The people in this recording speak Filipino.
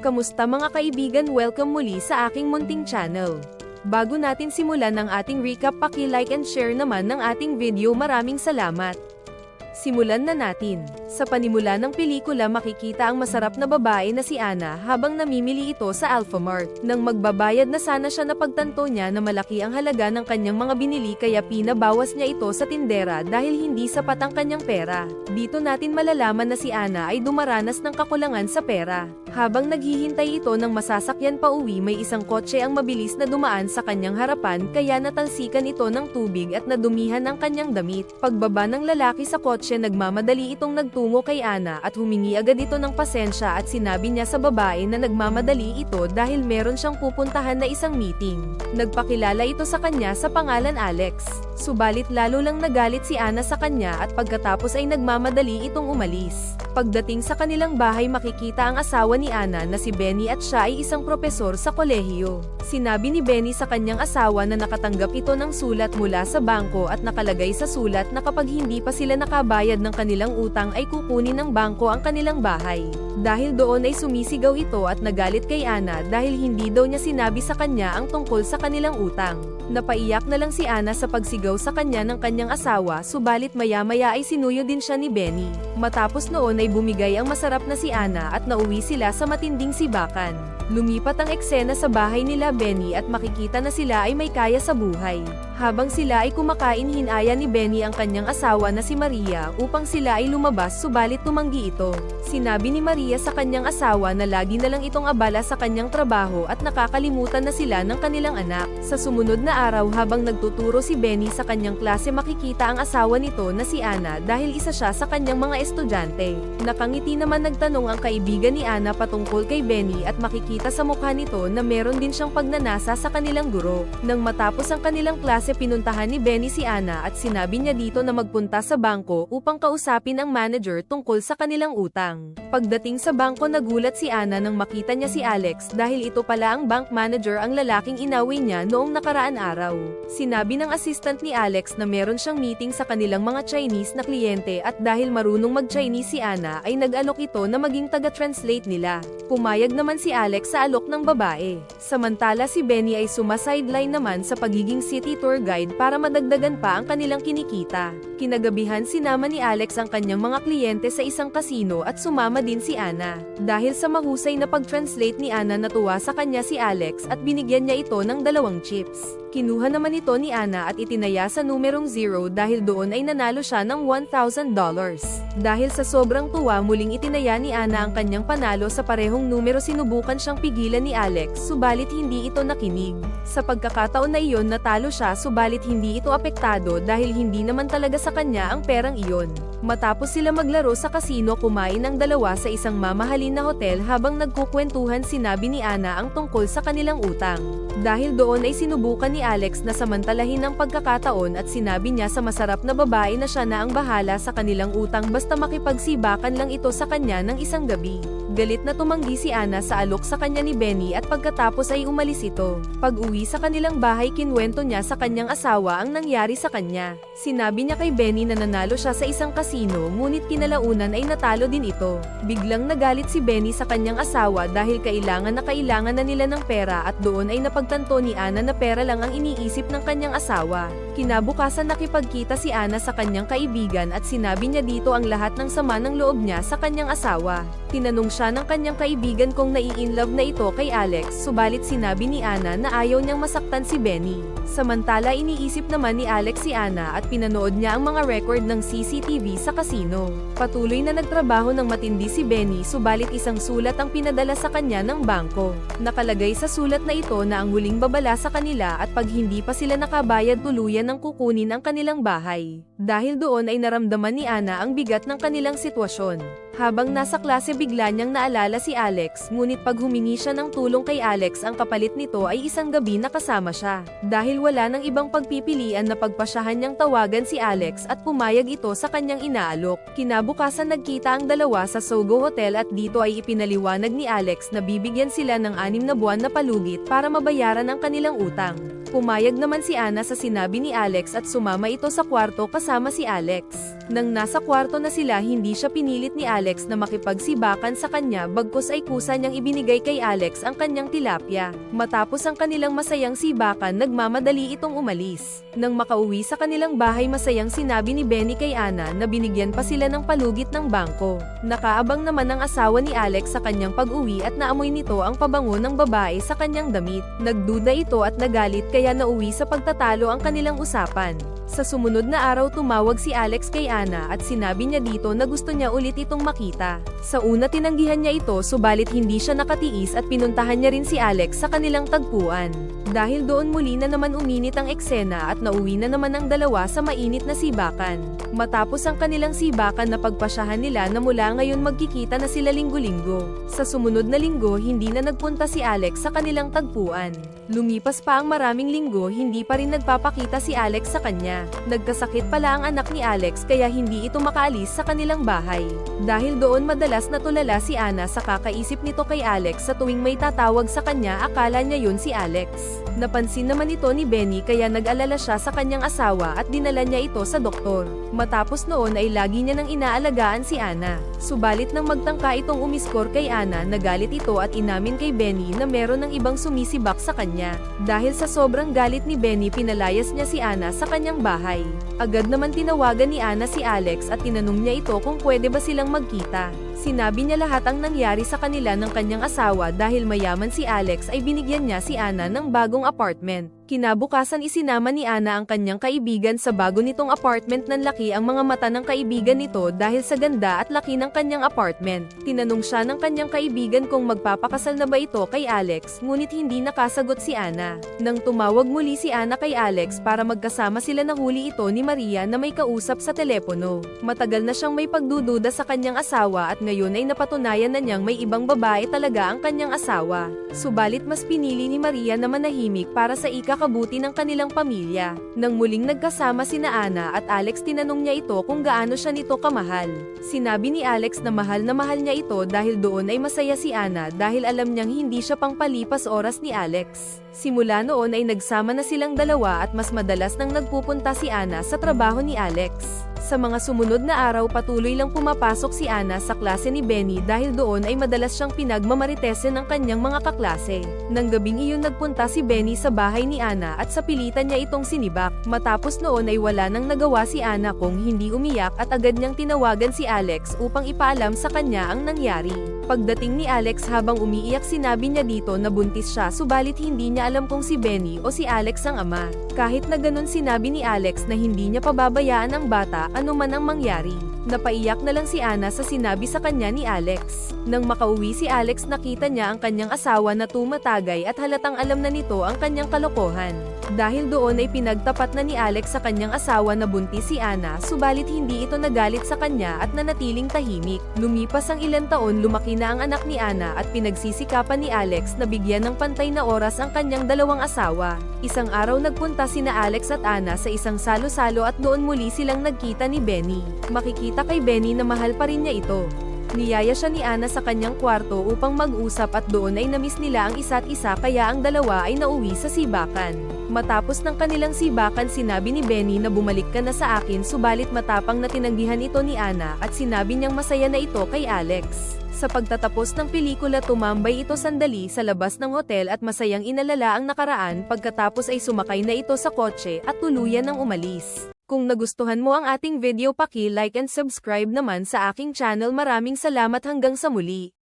Kamusta mga kaibigan welcome muli sa aking munting channel. Bago natin simulan ang ating recap paki-like and share naman ng ating video maraming salamat. Simulan na natin. Sa panimula ng pelikula makikita ang masarap na babae na si Ana habang namimili ito sa Alphamart. Nang magbabayad na sana siya napagtanto niya na malaki ang halaga ng kanyang mga binili kaya pinabawas niya ito sa tindera dahil hindi sapat ang kanyang pera. Dito natin malalaman na si Ana ay dumaranas ng kakulangan sa pera. Habang naghihintay ito ng masasakyan pa uwi may isang kotse ang mabilis na dumaan sa kanyang harapan kaya natalsikan ito ng tubig at nadumihan ang kanyang damit. Pagbaba ng lalaki sa kotse nagmamadali itong nagtungo kay Ana at humingi agad ito ng pasensya at sinabi niya sa babae na nagmamadali ito dahil meron siyang pupuntahan na isang meeting. Nagpakilala ito sa kanya sa pangalan Alex. Subalit lalo lang nagalit si Ana sa kanya at pagkatapos ay nagmamadali itong umalis. Pagdating sa kanilang bahay makikita ang asawa ni Ana na si Benny at siya ay isang propesor sa kolehiyo. Sinabi ni Benny sa kanyang asawa na nakatanggap ito ng sulat mula sa bangko at nakalagay sa sulat na kapag hindi pa sila nakabayad ng kanilang utang ay kukunin ng bangko ang kanilang bahay. Dahil doon ay sumisigaw ito at nagalit kay Ana dahil hindi daw niya sinabi sa kanya ang tungkol sa kanilang utang. Napaiyak na lang si Ana sa pagsigaw sa kanya ng kanyang asawa subalit maya-maya ay sinuyo din siya ni Benny. Matapos noon ay bumigay ang masarap na si Ana at nauwi sila sa matinding sibakan. Lumipat ang eksena sa bahay nila Benny at makikita na sila ay may kaya sa buhay. Habang sila ay kumakain hinaya ni Benny ang kanyang asawa na si Maria upang sila ay lumabas subalit tumanggi ito. Sinabi ni Maria sa kanyang asawa na lagi na lang itong abala sa kanyang trabaho at nakakalimutan na sila ng kanilang anak. Sa sumunod na araw habang nagtuturo si Benny sa kanyang klase makikita ang asawa nito na si Ana dahil isa siya sa kanyang mga estudyante. Nakangiti naman nagtanong ang kaibigan ni Ana patungkol kay Benny at makikita sa mukha nito na meron din siyang pagnanasa sa kanilang guro. Nang matapos ang kanilang klase pinuntahan ni Benny si Ana at sinabi niya dito na magpunta sa bangko upang kausapin ang manager tungkol sa kanilang utang. Pagdating sa bangko nagulat si Ana nang makita niya si Alex dahil ito pala ang bank manager ang lalaking inaway niya noong nakaraan araw. Sinabi ng assistant ni Alex na meron siyang meeting sa kanilang mga Chinese na kliyente at dahil marunong mag-Chinese si Ana ay nag-alok ito na maging taga-translate nila. Pumayag naman si Alex sa alok ng babae. Samantala si Benny ay sumasideline naman sa pagiging city tour guide para madagdagan pa ang kanilang kinikita. Kinagabihan sinama ni Alex ang kanyang mga kliyente sa isang kasino at sumama din si Ana. Dahil sa mahusay na pag-translate ni Ana natuwa sa kanya si Alex at binigyan niya ito ng dalawang chips. Kinuha naman ito ni Ana at itinaya sa numerong zero dahil doon ay nanalo siya ng $1,000. Dahil sa sobrang tuwa muling itinaya ni Ana ang kanyang panalo sa parehong numero sinubukan siyang pigilan ni Alex subalit hindi ito nakinig. Sa pagkakataon na iyon natalo siya subalit hindi ito apektado dahil hindi naman talaga sa kanya ang perang iyon. Matapos sila maglaro sa kasino kumain ang dalawa sa isang mamahalin na hotel habang nagkukwentuhan sinabi ni Ana ang tungkol sa kanilang utang. Dahil doon ay sinubukan ni Alex na samantalahin ang pagkakataon at sinabi niya sa masarap na babae na siya na ang bahala sa kanilang utang basta makipagsibakan lang ito sa kanya ng isang gabi. Galit na tumanggi si Ana sa alok sa kanya ni Benny at pagkatapos ay umalis ito. Pag uwi sa kanilang bahay kinwento niya sa kanyang asawa ang nangyari sa kanya. Sinabi niya kay Benny na nanalo siya sa isang kasino ngunit kinalaunan ay natalo din ito. Biglang nagalit si Benny sa kanyang asawa dahil kailangan na kailangan na nila ng pera at doon ay napagtanto ni Ana na pera lang ang iniisip ng kanyang asawa. Kinabukasan nakipagkita si Ana sa kanyang kaibigan at sinabi niya dito ang lahat ng sama ng loob niya sa kanyang asawa. Tinanong siya ng kanyang kaibigan kung nai-inlove na ito kay Alex subalit sinabi ni Ana na ayaw niyang masaktan si Benny. Samantala iniisip naman ni Alex si Ana at pinanood niya ang mga record ng CCTV sa kasino. Patuloy na nagtrabaho ng matindi si Benny subalit isang sulat ang pinadala sa kanya ng bangko. Nakalagay sa sulat na ito na ang huling babala sa kanila at pag hindi pa sila nakabayad tuluyan ng kukunin ang kanilang bahay. Dahil doon ay naramdaman ni Ana ang bigat ng kanilang sitwasyon. Habang nasa klase bigla niyang naalala si Alex, ngunit pag humingi siya ng tulong kay Alex ang kapalit nito ay isang gabi na kasama siya. Dahil wala ng ibang pagpipilian na pagpasyahan niyang tawagan si Alex at pumayag ito sa kanyang inaalok. Kinabukasan nagkita ang dalawa sa Sogo Hotel at dito ay ipinaliwanag ni Alex na bibigyan sila ng anim na buwan na palugit para mabayaran ang kanilang utang. Pumayag naman si Ana sa sinabi ni Alex at sumama ito sa kwarto kasama si Alex. Nang nasa kwarto na sila hindi siya pinilit ni Alex na makipagsibakan sa kanya bagkus ay kusa niyang ibinigay kay Alex ang kanyang tilapia. Matapos ang kanilang masayang sibakan nagmamadali itong umalis. Nang makauwi sa kanilang bahay masayang sinabi ni Benny kay Ana na binigyan pa sila ng palugit ng bangko. Nakaabang naman ang asawa ni Alex sa kanyang pag-uwi at naamoy nito ang pabango ng babae sa kanyang damit. Nagduda ito at nagalit kaya nauwi sa pagtatalo ang kanilang usapan. Sa sumunod na araw tumawag si Alex kay Ana at sinabi niya dito na gusto niya ulit itong makita. Sa una tinanggihan niya ito subalit hindi siya nakatiis at pinuntahan niya rin si Alex sa kanilang tagpuan. Dahil doon muli na naman uminit ang eksena at nauwi na naman ang dalawa sa mainit na sibakan. Matapos ang kanilang sibakan na pagpasyahan nila na mula ngayon magkikita na sila linggo-linggo. Sa sumunod na linggo hindi na nagpunta si Alex sa kanilang tagpuan. Lumipas pa ang maraming linggo hindi pa rin nagpapakita si Alex sa kanya. Nagkasakit pala ang anak ni Alex kaya hindi ito makaalis sa kanilang bahay. Dahil doon madalas natulala si Ana sa kakaisip nito kay Alex sa tuwing may tatawag sa kanya akala niya yun si Alex. Napansin naman ito ni Benny kaya nag-alala siya sa kanyang asawa at dinala niya ito sa doktor. Matapos noon ay lagi niya nang inaalagaan si Ana. Subalit nang magtangka itong umiskor kay Ana nagalit ito at inamin kay Benny na meron ng ibang sumisibak sa kanya. Dahil sa sobrang galit ni Benny pinalayas niya si Ana sa kanyang bahay. Agad naman tinawagan ni Ana si Alex at tinanong niya ito kung pwede ba silang magkita. Sinabi niya lahat ang nangyari sa kanila ng kanyang asawa dahil mayaman si Alex ay binigyan niya si Ana ng bagong apartment. Kinabukasan isinama ni Ana ang kanyang kaibigan sa bago nitong apartment ng laki ang mga mata ng kaibigan nito dahil sa ganda at laki ng kanyang apartment. Tinanong siya ng kanyang kaibigan kung magpapakasal na ba ito kay Alex ngunit hindi nakasagot si Ana. Nang tumawag muli si Ana kay Alex para magkasama sila nahuli ito ni Maria na may kausap sa telepono. Matagal na siyang may pagdududa sa kanyang asawa at ngayon ay napatunayan na niyang may ibang babae talaga ang kanyang asawa. Subalit mas pinili ni Maria na manahimik para sa ikakabuti ng kanilang pamilya. Nang muling nagkasama sina Ana at Alex tinanong niya ito kung gaano siya nito kamahal. Sinabi ni Alex na mahal na mahal niya ito dahil doon ay masaya si Ana dahil alam niyang hindi siya pangpalipas oras ni Alex. Simula noon ay nagsama na silang dalawa at mas madalas nang nagpupunta si Ana sa trabaho ni Alex. Sa mga sumunod na araw patuloy lang pumapasok si Ana sa klase ni Benny dahil doon ay madalas siyang pinagmamaritese ng kanyang mga kaklase. Nang gabing iyon nagpunta si Benny sa bahay ni Ana at sa pilitan niya itong sinibak. Matapos noon ay wala nang nagawa si Ana kung hindi umiyak at agad niyang tinawagan si Alex upang ipaalam sa kanya ang nangyari. Pagdating ni Alex habang umiiyak sinabi niya dito na buntis siya subalit hindi niya alam kung si Benny o si Alex ang ama. Kahit na ganun sinabi ni Alex na hindi niya pababayaan ang bata ano man ang mangyari. Napaiyak na lang si Ana sa sinabi sa kanya ni Alex. Nang makauwi si Alex nakita niya ang kanyang asawa na tumatagay at halatang alam na nito ang kanyang kalokohan. Dahil doon ay pinagtapat na ni Alex sa kanyang asawa na buntis si Ana subalit hindi ito nagalit sa kanya at nanatiling tahimik. Lumipas ang ilang taon lumaki na ang anak ni Ana at pinagsisikapan ni Alex na bigyan ng pantay na oras ang kanyang dalawang asawa. Isang araw nagpunta sina Alex at Ana sa isang salo-salo at doon muli silang nagkita ni Benny. Makikita kay Benny na mahal pa rin niya ito. Niyaya siya ni Ana sa kanyang kwarto upang mag-usap at doon ay namiss nila ang isa't isa kaya ang dalawa ay nauwi sa sibakan. Matapos ng kanilang sibakan sinabi ni Benny na bumalik ka na sa akin subalit matapang na tinanggihan ito ni Ana at sinabi niyang masaya na ito kay Alex. Sa pagtatapos ng pelikula tumambay ito sandali sa labas ng hotel at masayang inalala ang nakaraan pagkatapos ay sumakay na ito sa kotse at tuluyan ng umalis. Kung nagustuhan mo ang ating video paki-like and subscribe naman sa aking channel maraming salamat hanggang sa muli.